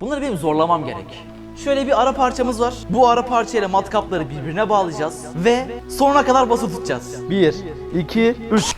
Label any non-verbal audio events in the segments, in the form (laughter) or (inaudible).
Bunları benim zorlamam gerek. Şöyle bir ara parçamız var. Bu ara parçayla matkapları birbirine bağlayacağız ve sonuna kadar basılı tutacağız. 1, 2, 3.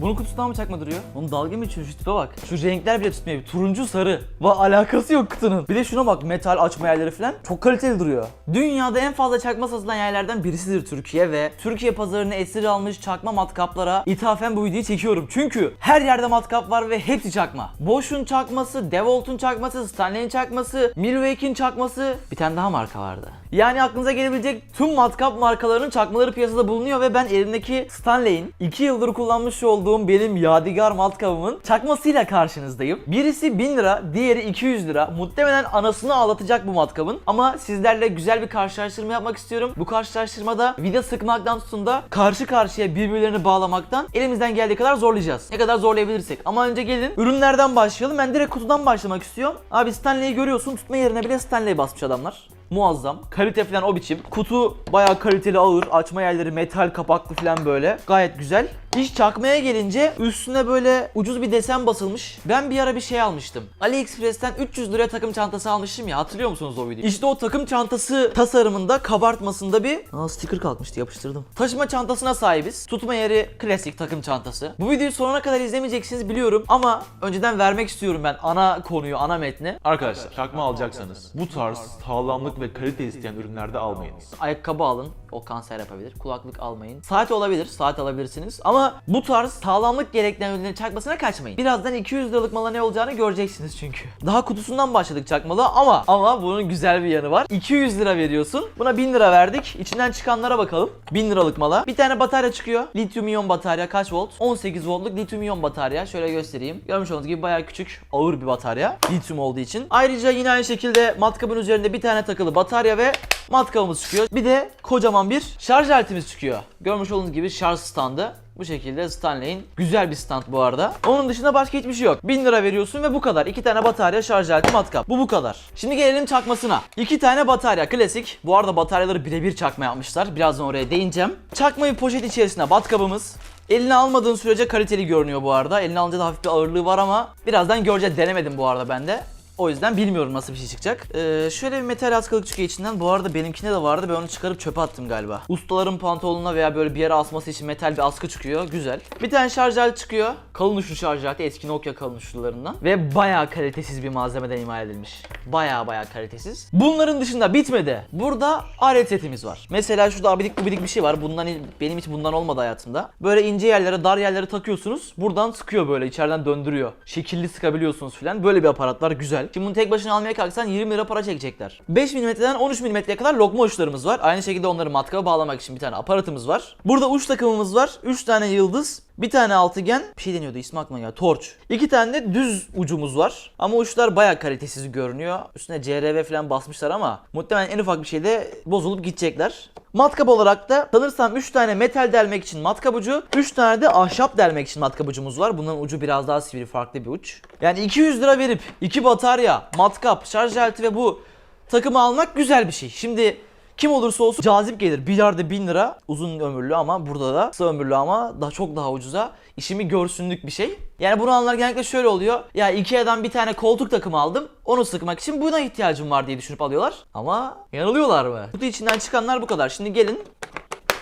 Bunun kutusundan mı çakma duruyor? Onun dalga mı geçiyor şu tipe bak. Şu renkler bile tutmuyor. Turuncu sarı. Va alakası yok kutunun. Bir de şuna bak metal açma yerleri falan. Çok kaliteli duruyor. Dünyada en fazla çakma satılan yerlerden birisidir Türkiye ve Türkiye pazarını esir almış çakma matkaplara ithafen bu videoyu çekiyorum. Çünkü her yerde matkap var ve hepsi çakma. Bosch'un çakması, DeWalt'un çakması, Stanley'in çakması, Milwaukee'in çakması. Bir tane daha marka vardı. Yani aklınıza gelebilecek tüm matkap markalarının çakmaları piyasada bulunuyor ve ben elimdeki Stanley'in 2 yıldır kullanmış olduğum benim yadigar matkabımın çakmasıyla karşınızdayım. Birisi 1000 lira, diğeri 200 lira. Muhtemelen anasını ağlatacak bu matkabın. Ama sizlerle güzel bir karşılaştırma yapmak istiyorum. Bu karşılaştırmada vida sıkmaktan tutun da karşı karşıya birbirlerini bağlamaktan elimizden geldiği kadar zorlayacağız. Ne kadar zorlayabilirsek. Ama önce gelin ürünlerden başlayalım. Ben direkt kutudan başlamak istiyorum. Abi Stanley'i görüyorsun. Tutma yerine bile Stanley basmış adamlar. Muazzam. Kalite falan o biçim. Kutu bayağı kaliteli ağır. Açma yerleri metal kapaklı falan böyle. Gayet güzel. İş çakmaya gelince üstüne böyle ucuz bir desen basılmış. Ben bir ara bir şey almıştım. AliExpress'ten 300 liraya takım çantası almıştım ya. Hatırlıyor musunuz o videoyu? İşte o takım çantası tasarımında kabartmasında bir Aa sticker kalkmıştı yapıştırdım. Taşıma çantasına sahibiz. Tutma yeri klasik takım çantası. Bu videoyu sonuna kadar izlemeyeceksiniz biliyorum ama önceden vermek istiyorum ben ana konuyu, ana metni. Arkadaşlar çakma alacaksanız bu tarz sağlamlık ve kalite isteyen ürünlerde almayınız. Ayakkabı alın. O kanser yapabilir. Kulaklık almayın. Saat olabilir. Saat alabilirsiniz. Ama bu tarz sağlamlık ürünlerin çakmasına kaçmayın. Birazdan 200 liralık mala ne olacağını göreceksiniz çünkü. Daha kutusundan başladık çakmalı ama ama bunun güzel bir yanı var. 200 lira veriyorsun. Buna 1000 lira verdik. İçinden çıkanlara bakalım. 1000 liralık mala. Bir tane batarya çıkıyor. Lityum iyon batarya kaç volt? 18 voltluk lityum iyon batarya. Şöyle göstereyim. Görmüş olduğunuz gibi bayağı küçük, ağır bir batarya. Lityum olduğu için. Ayrıca yine aynı şekilde matkabın üzerinde bir tane takılı batarya ve matkabımız çıkıyor. Bir de kocaman bir şarj aletimiz çıkıyor. Görmüş olduğunuz gibi şarj standı. Bu şekilde Stanley'in güzel bir stand bu arada. Onun dışında başka hiçbir şey yok. 1000 lira veriyorsun ve bu kadar. 2 tane batarya, şarj aleti, matkap. Bu bu kadar. Şimdi gelelim çakmasına. 2 tane batarya klasik. Bu arada bataryaları birebir çakma yapmışlar. Birazdan oraya değineceğim. Çakmayı poşet içerisine matkabımız. Eline almadığın sürece kaliteli görünüyor bu arada. Eline alınca da hafif bir ağırlığı var ama birazdan göreceğiz. Denemedim bu arada ben de. O yüzden bilmiyorum nasıl bir şey çıkacak. Ee, şöyle bir metal askılık çıkıyor içinden. Bu arada benimkinde de vardı. Ben onu çıkarıp çöpe attım galiba. Ustaların pantolonuna veya böyle bir yere asması için metal bir askı çıkıyor. Güzel. Bir tane şarj aleti çıkıyor. Kalın uçlu şarj aleti. Eski Nokia kalın uçlularından. Ve bayağı kalitesiz bir malzemeden imal edilmiş. Bayağı bayağı kalitesiz. Bunların dışında bitmedi. Burada alet setimiz var. Mesela şurada abidik gubidik bir şey var. Bundan benim hiç bundan olmadı hayatımda. Böyle ince yerlere, dar yerlere takıyorsunuz. Buradan sıkıyor böyle içeriden döndürüyor. Şekilli sıkabiliyorsunuz filan. Böyle bir aparatlar güzel. Şimdi bunu tek başına almaya kalksan 20 lira para çekecekler. 5 mm'den 13 mm'ye kadar lokma uçlarımız var. Aynı şekilde onları matkaba bağlamak için bir tane aparatımız var. Burada uç takımımız var. 3 tane yıldız, bir tane altıgen, bir şey deniyordu ismi aklıma geldi. Torç. İki tane de düz ucumuz var. Ama uçlar bayağı kalitesiz görünüyor. Üstüne CRV falan basmışlar ama muhtemelen en ufak bir şeyde bozulup gidecekler. Matkap olarak da sanırsam 3 tane metal delmek için matkap ucu, 3 tane de ahşap delmek için matkap ucumuz var. Bunların ucu biraz daha sivri, farklı bir uç. Yani 200 lira verip 2 batarya, matkap, şarj aleti ve bu takımı almak güzel bir şey. Şimdi kim olursa olsun cazip gelir. Bir yerde 1000 lira uzun ömürlü ama burada da kısa ömürlü ama daha çok daha ucuza işimi görsünlük bir şey. Yani bunu alanlar genellikle şöyle oluyor. Ya Ikea'dan bir tane koltuk takımı aldım. Onu sıkmak için buna ihtiyacım var diye düşünüp alıyorlar. Ama yanılıyorlar mı? Kutu içinden çıkanlar bu kadar. Şimdi gelin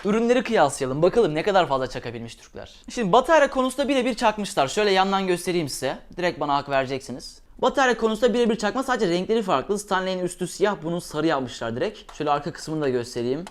ürünleri kıyaslayalım. Bakalım ne kadar fazla çakabilmiş Türkler. Şimdi batarya konusunda birebir çakmışlar. Şöyle yandan göstereyim size. Direkt bana hak vereceksiniz. Batarya konusunda birebir çakma sadece renkleri farklı. Stanley'in üstü siyah, bunun sarı yapmışlar direkt. Şöyle arka kısmını da göstereyim.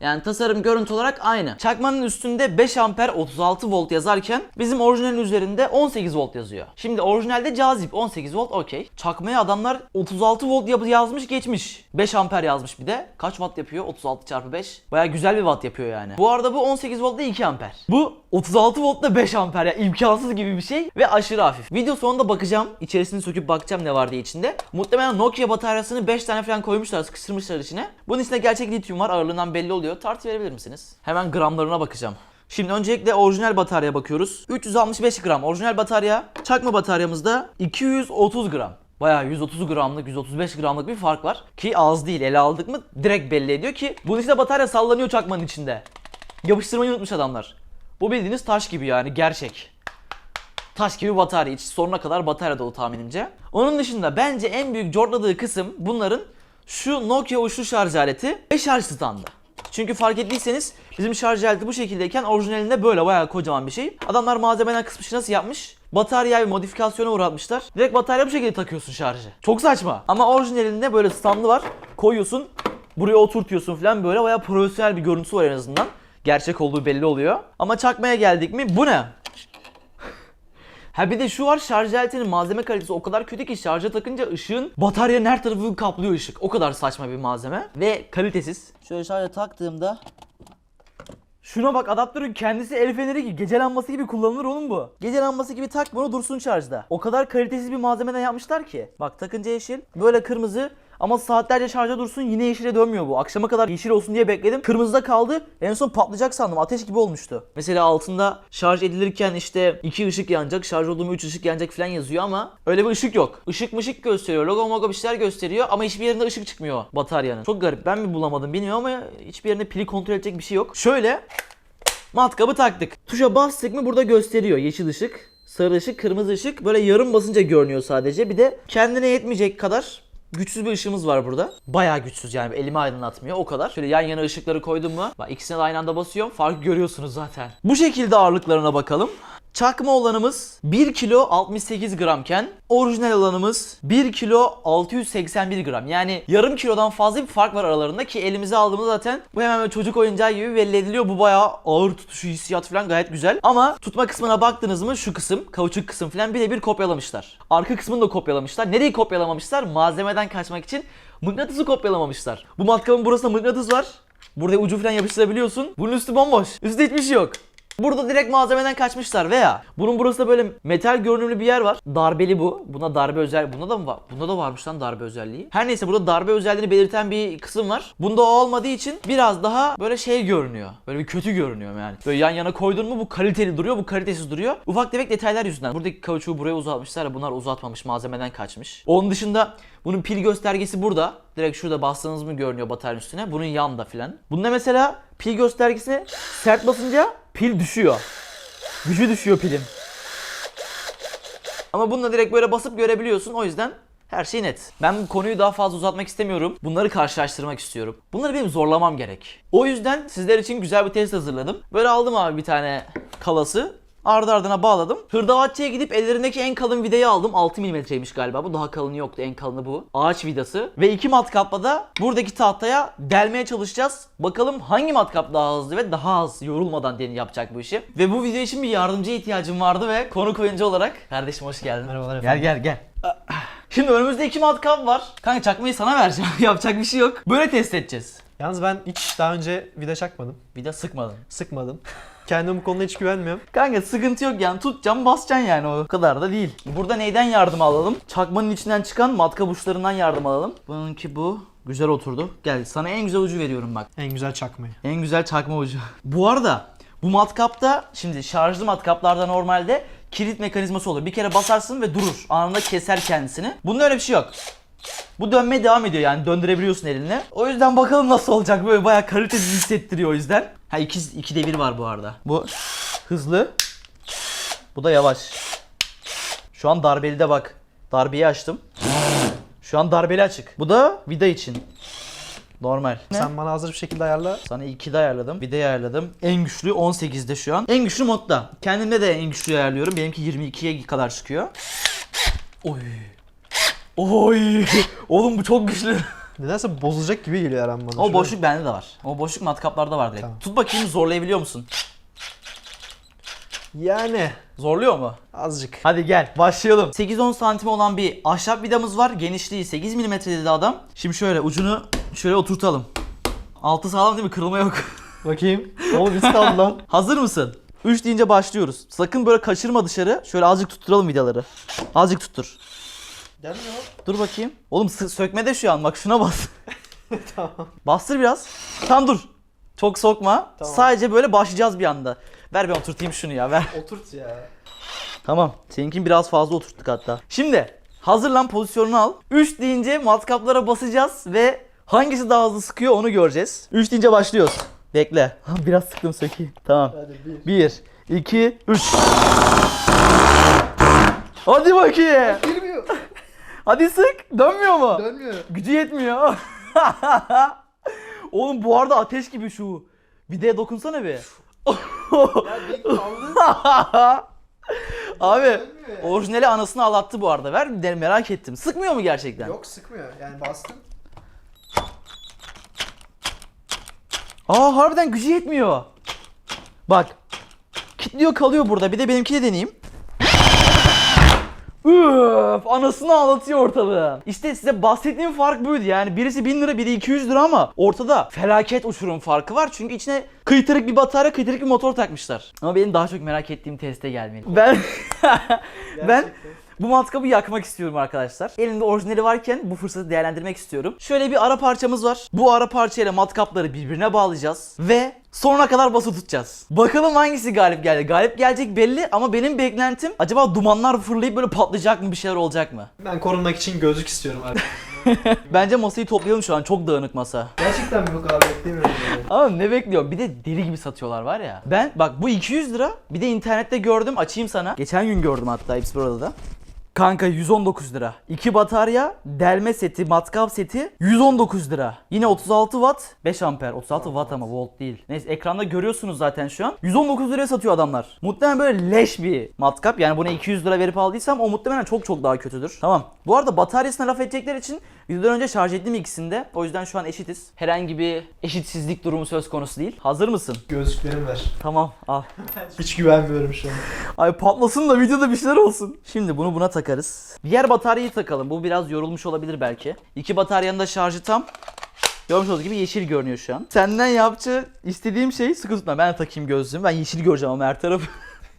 Yani tasarım görüntü olarak aynı. Çakmanın üstünde 5 amper 36 volt yazarken bizim orijinalin üzerinde 18 volt yazıyor. Şimdi orijinalde cazip 18 volt okey. Çakmaya adamlar 36 volt yazmış geçmiş. 5 amper yazmış bir de. Kaç watt yapıyor? 36 çarpı 5. Baya güzel bir watt yapıyor yani. Bu arada bu 18 volt da 2 amper. Bu 36 volt da 5 amper ya imkansız gibi bir şey ve aşırı hafif. Video sonunda bakacağım. İçerisini söküp bakacağım ne var diye içinde. Muhtemelen Nokia bataryasını 5 tane falan koymuşlar sıkıştırmışlar içine. Bunun içinde gerçek lityum var ağırlığından belli oluyor. Tartı verebilir misiniz? Hemen gramlarına bakacağım. Şimdi öncelikle orijinal batarya bakıyoruz. 365 gram orijinal batarya. Çakma bataryamızda 230 gram. Bayağı 130 gramlık, 135 gramlık bir fark var. Ki az değil. Ele aldık mı direkt belli ediyor ki bunun içinde batarya sallanıyor çakmanın içinde. Yapıştırmayı unutmuş adamlar. Bu bildiğiniz taş gibi yani gerçek. Taş gibi batarya. İç sonuna kadar batarya dolu tahminimce. Onun dışında bence en büyük cortladığı kısım bunların şu Nokia uçlu şarj aleti ve şarj standı. Çünkü fark ettiyseniz bizim şarj aleti bu şekildeyken orijinalinde böyle bayağı kocaman bir şey. Adamlar malzemeden kısmış nasıl yapmış? Bataryayı bir modifikasyona uğratmışlar. Direkt batarya bu şekilde takıyorsun şarjı. Çok saçma. Ama orijinalinde böyle standı var. Koyuyorsun, buraya oturtuyorsun falan böyle bayağı profesyonel bir görüntüsü var en azından. Gerçek olduğu belli oluyor. Ama çakmaya geldik mi bu ne? Ha bir de şu var şarj aletinin malzeme kalitesi o kadar kötü ki şarja takınca ışığın bataryanın her tarafını kaplıyor ışık. O kadar saçma bir malzeme ve kalitesiz. Şöyle şarja taktığımda Şuna bak adaptörün kendisi el feneri gibi gece lambası gibi kullanılır oğlum bu. Gece lambası gibi tak bunu dursun şarjda. O kadar kalitesiz bir malzemeden yapmışlar ki. Bak takınca yeşil böyle kırmızı ama saatlerce şarja dursun yine yeşile dönmüyor bu. Akşama kadar yeşil olsun diye bekledim. Kırmızıda kaldı. En son patlayacak sandım. Ateş gibi olmuştu. Mesela altında şarj edilirken işte iki ışık yanacak, şarj olduğum 3 ışık yanacak falan yazıyor ama öyle bir ışık yok. Işık mışık gösteriyor. Logo mogo bir şeyler gösteriyor ama hiçbir yerinde ışık çıkmıyor bataryanın. Çok garip. Ben mi bulamadım bilmiyorum ama hiçbir yerinde pili kontrol edecek bir şey yok. Şöyle Matkabı taktık. Tuşa bastık mı burada gösteriyor yeşil ışık, sarı ışık, kırmızı ışık. Böyle yarım basınca görünüyor sadece. Bir de kendine yetmeyecek kadar güçsüz bir ışığımız var burada. Bayağı güçsüz yani elimi aydınlatmıyor o kadar. Şöyle yan yana ışıkları koydum mu? Bak ikisine de aynı anda basıyorum. Farkı görüyorsunuz zaten. Bu şekilde ağırlıklarına bakalım. Çakma olanımız 1 kilo 68 gramken orijinal olanımız 1 kilo 681 gram. Yani yarım kilodan fazla bir fark var aralarında ki elimize aldığımızda zaten bu hemen böyle çocuk oyuncağı gibi belli ediliyor. Bu bayağı ağır tutuşu hissiyat falan gayet güzel. Ama tutma kısmına baktınız mı şu kısım kauçuk kısım falan birebir kopyalamışlar. Arka kısmını da kopyalamışlar. Nereyi kopyalamamışlar? Malzemeden kaçmak için mıknatısı kopyalamamışlar. Bu matkabın burasında mıknatıs var. Burada ucu falan yapıştırabiliyorsun. Bunun üstü bomboş. Üstte hiçbir şey yok. Burada direkt malzemeden kaçmışlar veya bunun burası da böyle metal görünümlü bir yer var. Darbeli bu. Buna darbe özel. Bunda da mı var? Bunda da varmış lan darbe özelliği. Her neyse burada darbe özelliğini belirten bir kısım var. Bunda o olmadığı için biraz daha böyle şey görünüyor. Böyle bir kötü görünüyor yani. Böyle yan yana koydun mu bu kaliteli duruyor, bu kalitesiz duruyor. Ufak tefek detaylar yüzünden. Buradaki kauçuğu buraya uzatmışlar ya bunlar uzatmamış malzemeden kaçmış. Onun dışında bunun pil göstergesi burada. Direkt şurada bastığınız mı görünüyor bataryanın üstüne. Bunun yanında filan. Bunda mesela pil göstergesine sert basınca pil düşüyor. Gücü düşüyor pilin. Ama bununla direkt böyle basıp görebiliyorsun. O yüzden her şey net. Ben bu konuyu daha fazla uzatmak istemiyorum. Bunları karşılaştırmak istiyorum. Bunları benim zorlamam gerek. O yüzden sizler için güzel bir test hazırladım. Böyle aldım abi bir tane kalası. Ardı ardına bağladım. Hırdavatçıya gidip ellerindeki en kalın vidayı aldım. 6 mm'ymiş galiba bu. Daha kalını yoktu. En kalını bu. Ağaç vidası. Ve iki matkapla da buradaki tahtaya delmeye çalışacağız. Bakalım hangi matkap daha hızlı ve daha az yorulmadan diye yapacak bu işi. Ve bu video için bir yardımcıya ihtiyacım vardı ve konuk oyuncu olarak. Kardeşim hoş geldin. Merhabalar Gel gel gel. Şimdi önümüzde iki matkap var. Kanka çakmayı sana vereceğim. (laughs) Yapacak bir şey yok. Böyle test edeceğiz. Yalnız ben hiç daha önce vida çakmadım. Vida sıkmadın. Sıkmadım. Kendime bu konuda hiç güvenmiyorum. Kanka sıkıntı yok yani tutacağım basacaksın yani o kadar da değil. Burada neyden yardım alalım? Çakmanın içinden çıkan matkap uçlarından yardım alalım. Bununki bu. Güzel oturdu. Gel sana en güzel ucu veriyorum bak. En güzel çakmayı. En güzel çakma ucu. Bu arada bu matkapta şimdi şarjlı matkaplarda normalde kilit mekanizması olur. Bir kere basarsın ve durur. Anında keser kendisini. Bunda öyle bir şey yok. Bu dönmeye devam ediyor yani döndürebiliyorsun elinle. O yüzden bakalım nasıl olacak böyle bayağı kalitesiz hissettiriyor o yüzden. Ha iki, iki devir var bu arada. Bu hızlı. Bu da yavaş. Şu an darbeli de bak. Darbeyi açtım. Şu an darbeli açık. Bu da vida için. Normal. Sen bana hazır bir şekilde ayarla. Sana 2'de ayarladım. Bir de ayarladım. En güçlü 18'de şu an. En güçlü modda. Kendimde de en güçlü ayarlıyorum. Benimki 22'ye kadar çıkıyor. Oy. Oy. Oğlum bu çok güçlü. Nedense bozulacak gibi geliyor Eren bana. O Şöyle- boşluk bende de var. O boşluk matkaplarda var direkt. Tamam. Tut bakayım zorlayabiliyor musun? Yani Zorluyor mu? azıcık. Hadi gel başlayalım. 8-10 santim olan bir ahşap vidamız var. Genişliği 8 mm dedi adam. Şimdi şöyle ucunu şöyle oturtalım. Altı sağlam değil mi? Kırılma yok. (laughs) Bakayım. Oğlum biz kaldı lan. (laughs) Hazır mısın? 3 deyince başlıyoruz. Sakın böyle kaçırma dışarı. Şöyle azıcık tutturalım vidaları. Azıcık tuttur. Gelmiyor. Dur bakayım. Oğlum sı- sökmede şu an bak şuna bas. (laughs) tamam. Bastır biraz. Tam dur. Çok sokma. Tamam. Sadece böyle başlayacağız bir anda. Ver ben oturtayım şunu ya ver. Oturt ya. Tamam. Seninkini biraz fazla oturttuk hatta. Şimdi hazırlan pozisyonunu al. 3 deyince matkaplara basacağız ve hangisi daha hızlı sıkıyor onu göreceğiz. 3 deyince başlıyoruz. Bekle. Biraz sıktım sökeyim. Tamam. Hadi bir. 1, 2, 3. Hadi bakayım. Hadi sık. Dönmüyor mu? Dönmüyor. Gücü yetmiyor. (laughs) Oğlum bu arada ateş gibi şu. De dokunsana bir. (laughs) Ya bir kaldı. Abi Dönmüyor yani. orijinali anasını ağlattı bu arada. Ver de merak ettim. Sıkmıyor mu gerçekten? Yok sıkmıyor. Yani bastım. Aa harbiden gücü yetmiyor. Bak. Kitliyor kalıyor burada. Bir de benimki de deneyeyim. Üf, anasını ağlatıyor ortalığı. İşte size bahsettiğim fark buydu yani. Birisi 1000 lira biri 200 lira ama ortada felaket uçurum farkı var. Çünkü içine kıytırık bir batarya kıytırık bir motor takmışlar. Ama benim daha çok merak ettiğim teste gelmeli. Ben (laughs) ben. Bu matkabı yakmak istiyorum arkadaşlar. Elimde orijinali varken bu fırsatı değerlendirmek istiyorum. Şöyle bir ara parçamız var. Bu ara parçayla matkapları birbirine bağlayacağız. Ve sonuna kadar bası tutacağız. Bakalım hangisi galip geldi. Galip gelecek belli ama benim beklentim acaba dumanlar fırlayıp böyle patlayacak mı bir şeyler olacak mı? Ben korunmak için gözlük istiyorum abi. (laughs) Bence masayı toplayalım şu an çok dağınık masa. Gerçekten mi bu kadar beklemiyorum yani. Ama ne bekliyorum? Bir de deli gibi satıyorlar var ya. Ben bak bu 200 lira. Bir de internette gördüm. Açayım sana. Geçen gün gördüm hatta hepsi burada da. Kanka 119 lira. 2 batarya, delme seti, matkap seti 119 lira. Yine 36 watt, 5 amper. 36 watt ama volt değil. Neyse ekranda görüyorsunuz zaten şu an. 119 liraya satıyor adamlar. Muhtemelen böyle leş bir matkap. Yani buna 200 lira verip aldıysam o muhtemelen çok çok daha kötüdür. Tamam. Bu arada bataryasına laf edecekler için videodan önce şarj ettim ikisini de. O yüzden şu an eşitiz. Herhangi bir eşitsizlik durumu söz konusu değil. Hazır mısın? Gözlüklerim ver. Tamam al. (laughs) Hiç güvenmiyorum şu an. Ay patlasın da videoda bir şeyler olsun. Şimdi bunu buna takarız. Diğer bataryayı takalım. Bu biraz yorulmuş olabilir belki. İki bataryanın da şarjı tam. Görmüş olduğunuz gibi yeşil görünüyor şu an. Senden yapacağı istediğim şey sıkı tutma. Ben de takayım gözlüğümü. Ben yeşil göreceğim ama her tarafı.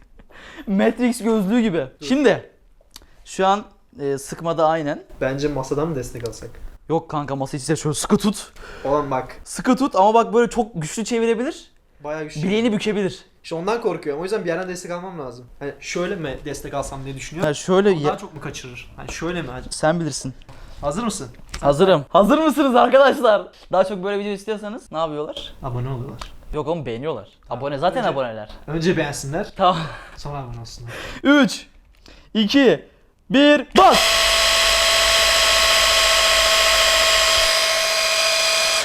(laughs) Matrix gözlüğü gibi. Şimdi şu an e, sıkmada aynen. Bence masadan mı destek alsak? Yok kanka masa içinde şöyle sıkı tut. Olan bak. Sıkı tut ama bak böyle çok güçlü çevirebilir. Bayağı güçlü. Bileğini bükebilir. İşte ondan korkuyorum. O yüzden bir yerden destek almam lazım. Hani şöyle mi destek alsam diye düşünüyorum. Yani şöyle ya- çok mu kaçırır? Hani şöyle mi? acaba? sen bilirsin. Hazır mısın? Hazırım. Hazır mısınız arkadaşlar? Daha çok böyle video istiyorsanız ne yapıyorlar? Abone oluyorlar. Yok oğlum beğeniyorlar. Abone zaten önce- aboneler. Önce beğensinler, Tamam. sonra abone olsunlar. 3 2 1 bas.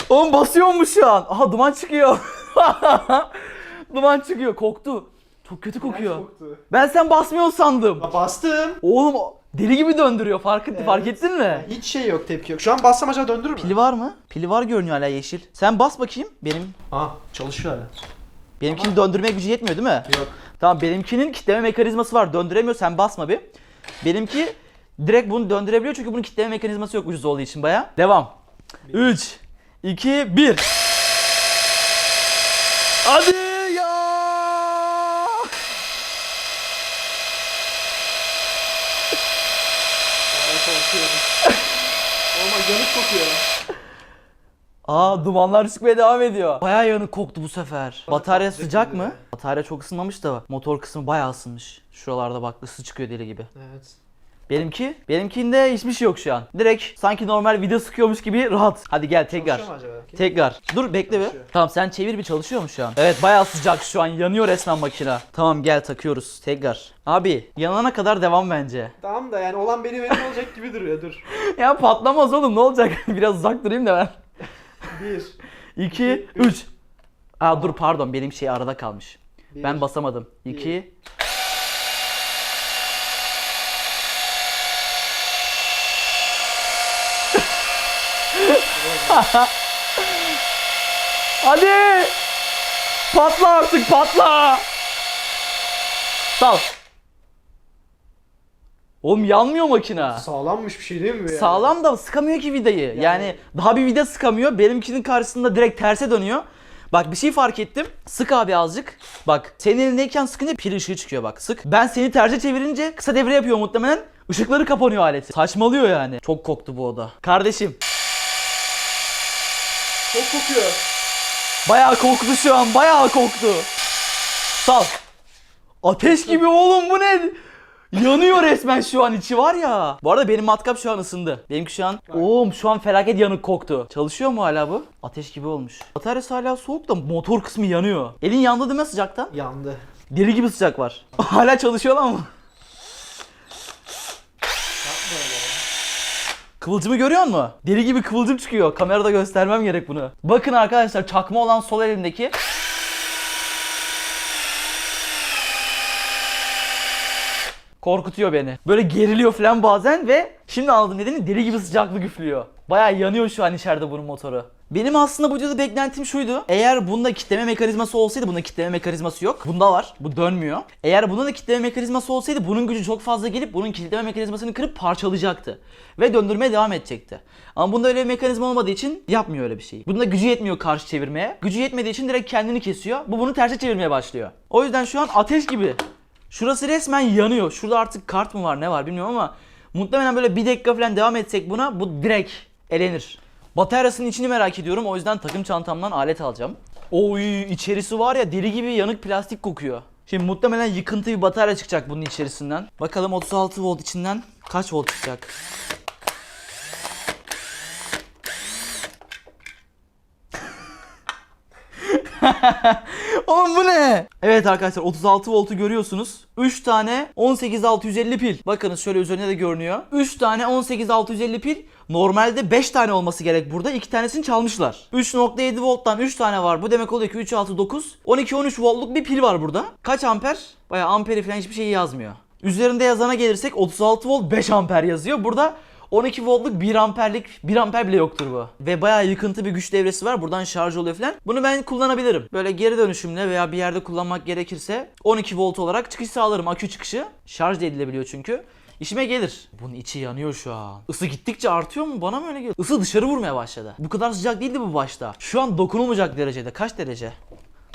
Oğlum basıyormuş şu an. Aha duman çıkıyor. (laughs) duman çıkıyor. Koktu. Çok kötü kokuyor. Ben sen basmıyor sandım. Ya bastım. Oğlum deli gibi döndürüyor. Fark, Evet. fark ettin mi? Hiç şey yok, tepki yok. Şu an bassam acaba döndürür mü? Pili var mı? Pili var görünüyor hala yeşil. Sen bas bakayım. Benim Aa, çalışıyor hala. benimkinin döndürme gücü yetmiyor değil mi? Yok. Tamam benimkinin kitleme mekanizması var. Döndüremiyor sen basma bir. Benimki direkt bunu döndürebiliyor çünkü bunun kitleme mekanizması yok ucuz olduğu için baya. Devam. 3 2 1 Hadi ya! Hala korkuyorum. Olma yanık kokuyor. Aa dumanlar çıkmaya devam ediyor. Baya yanık koktu bu sefer. Batarya sıcak mı? Batarya çok ısınmamış da motor kısmı bayağı ısınmış. Şuralarda bak ısı çıkıyor deli gibi. Evet. Benimki, benimkinde hiçbir şey yok şu an. Direkt sanki normal video sıkıyormuş gibi rahat. Hadi gel tekrar. Çalışıyor mu acaba? Tekrar. Dur bekle bir. Çalışıyor. Tamam sen çevir bir çalışıyor mu şu an? Evet bayağı sıcak şu an. Yanıyor resmen makine. Tamam gel takıyoruz. Tekrar. Abi yanana kadar devam bence. Tamam da yani olan benim elim olacak gibi duruyor. Dur. (laughs) ya patlamaz oğlum ne olacak? (laughs) Biraz uzak durayım da ben. 1 2, 3. Aa dur pardon benim şey arada kalmış. Ben basamadım. 2. Hadi! (laughs) Patla artık patla! Sal. Oğlum yanmıyor makina. Sağlammış bir şey değil mi bu ya? Sağlam da sıkamıyor ki vidayı. Yani, daha bir vida sıkamıyor. Benimkinin karşısında direkt terse dönüyor. Bak bir şey fark ettim. Sık abi azıcık. Bak senin elindeyken sıkınca pil ışığı çıkıyor bak. Sık. Ben seni terse çevirince kısa devre yapıyor muhtemelen. Işıkları kapanıyor aleti. Saçmalıyor yani. Çok koktu bu oda. Kardeşim Çok kokuyor. bayağı koktu şu an. Bayağı koktu. Sal. Ateş gibi oğlum bu ne? Yanıyor resmen şu an içi var ya. Bu arada benim matkap şu an ısındı. Benimki şu an oğlum şu an felaket yanık koktu. Çalışıyor mu hala bu? Ateş gibi olmuş. Bataryası hala soğuk da motor kısmı yanıyor. Elin yandı değil mi sıcaktan? Yandı. Deli gibi sıcak var. (laughs) hala çalışıyor lan mı? Kıvılcımı görüyor musun? Deli gibi kıvılcım çıkıyor. Kamerada göstermem gerek bunu. Bakın arkadaşlar çakma olan sol elimdeki Korkutuyor beni. Böyle geriliyor falan bazen ve şimdi anladım nedeni deli gibi sıcaklık üflüyor. Bayağı yanıyor şu an içeride bunun motoru. Benim aslında bu videoda beklentim şuydu. Eğer bunda kitleme mekanizması olsaydı, bunda kitleme mekanizması yok. Bunda var. Bu dönmüyor. Eğer bunda da kitleme mekanizması olsaydı bunun gücü çok fazla gelip bunun kitleme mekanizmasını kırıp parçalayacaktı. Ve döndürmeye devam edecekti. Ama bunda öyle bir mekanizma olmadığı için yapmıyor öyle bir şeyi. Bunda gücü yetmiyor karşı çevirmeye. Gücü yetmediği için direkt kendini kesiyor. Bu bunu terse çevirmeye başlıyor. O yüzden şu an ateş gibi Şurası resmen yanıyor. Şurada artık kart mı var ne var bilmiyorum ama muhtemelen böyle bir dakika falan devam etsek buna bu direkt elenir. Bataryasının içini merak ediyorum o yüzden takım çantamdan alet alacağım. Oy içerisi var ya deli gibi yanık plastik kokuyor. Şimdi muhtemelen yıkıntı bir batarya çıkacak bunun içerisinden. Bakalım 36 volt içinden kaç volt çıkacak? (laughs) Oğlum bu ne? Evet arkadaşlar 36 voltu görüyorsunuz. 3 tane 18650 pil. Bakınız şöyle üzerine de görünüyor. 3 tane 18650 pil. Normalde 5 tane olması gerek burada. 2 tanesini çalmışlar. 3.7 volttan 3 tane var. Bu demek oluyor ki 3 6 9 12 13 voltluk bir pil var burada. Kaç amper? Bayağı amperi falan hiçbir şey yazmıyor. Üzerinde yazana gelirsek 36 volt 5 amper yazıyor. Burada 12 voltluk 1 amperlik 1 amper bile yoktur bu. Ve bayağı yıkıntı bir güç devresi var. Buradan şarj oluyor falan. Bunu ben kullanabilirim. Böyle geri dönüşümle veya bir yerde kullanmak gerekirse 12 volt olarak çıkış sağlarım. Akü çıkışı. Şarj da edilebiliyor çünkü. İşime gelir. Bunun içi yanıyor şu an. Isı gittikçe artıyor mu? Bana mı öyle geliyor? Isı dışarı vurmaya başladı. Bu kadar sıcak değildi bu başta. Şu an dokunulmayacak derecede. Kaç derece?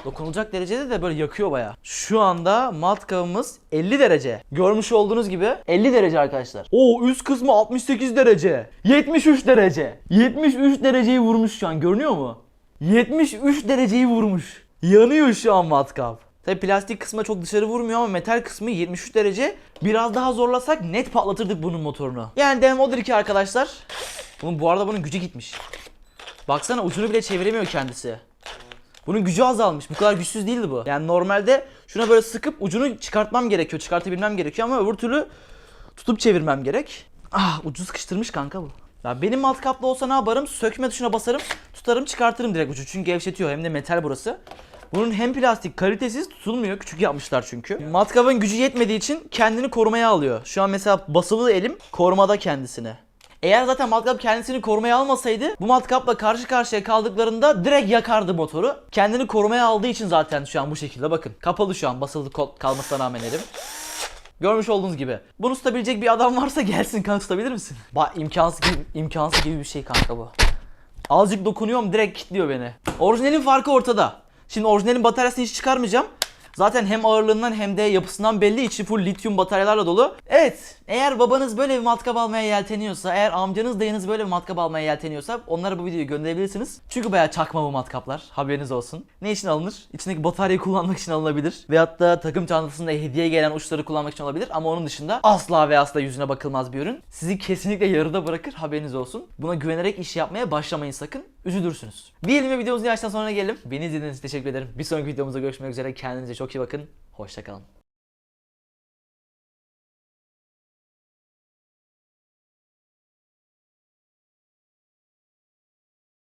Dokunulacak derecede de böyle yakıyor baya. Şu anda matkabımız 50 derece. Görmüş olduğunuz gibi 50 derece arkadaşlar. Oo üst kısmı 68 derece. 73 derece. 73 dereceyi vurmuş şu an görünüyor mu? 73 dereceyi vurmuş. Yanıyor şu an matkap. Tabi plastik kısmı çok dışarı vurmuyor ama metal kısmı 73 derece. Biraz daha zorlasak net patlatırdık bunun motorunu. Yani demem odur ki arkadaşlar. Bunun, bu arada bunun gücü gitmiş. Baksana ucunu bile çeviremiyor kendisi. Bunun gücü azalmış. Bu kadar güçsüz değildi bu. Yani normalde şuna böyle sıkıp ucunu çıkartmam gerekiyor. Çıkartabilmem gerekiyor ama öbür türlü tutup çevirmem gerek. Ah ucu sıkıştırmış kanka bu. Ya benim alt kaplı olsa ne yaparım? Sökme tuşuna basarım, tutarım, çıkartırım direkt ucu. Çünkü gevşetiyor hem de metal burası. Bunun hem plastik kalitesiz tutulmuyor. Küçük yapmışlar çünkü. Matkabın gücü yetmediği için kendini korumaya alıyor. Şu an mesela basılı elim korumada kendisini. Eğer zaten matkap kendisini korumaya almasaydı bu matkapla karşı karşıya kaldıklarında direkt yakardı motoru. Kendini korumaya aldığı için zaten şu an bu şekilde bakın. Kapalı şu an basılı kalmasına rağmen elim. Görmüş olduğunuz gibi. Bunu tutabilecek bir adam varsa gelsin kanka tutabilir misin? Ba imkansız gibi, imkansız gibi bir şey kanka bu. Azıcık dokunuyorum direkt kilitliyor beni. Orijinalin farkı ortada. Şimdi orijinalin bataryasını hiç çıkarmayacağım. Zaten hem ağırlığından hem de yapısından belli içi full lityum bataryalarla dolu. Evet eğer babanız böyle bir matkap almaya yelteniyorsa eğer amcanız dayınız böyle bir matkap almaya yelteniyorsa onlara bu videoyu gönderebilirsiniz. Çünkü bayağı çakma bu matkaplar haberiniz olsun. Ne için alınır? İçindeki bataryayı kullanmak için alınabilir. Veyahut da takım çantasında hediye gelen uçları kullanmak için olabilir. Ama onun dışında asla ve asla yüzüne bakılmaz bir ürün. Sizi kesinlikle yarıda bırakır haberiniz olsun. Buna güvenerek iş yapmaya başlamayın sakın. Üzülürsünüz. Diyelim ve videomuzun yaştan sonra gelelim. Beni izlediğiniz için teşekkür ederim. Bir sonraki videomuzda görüşmek üzere. Kendinize çok iyi bakın. Hoşçakalın.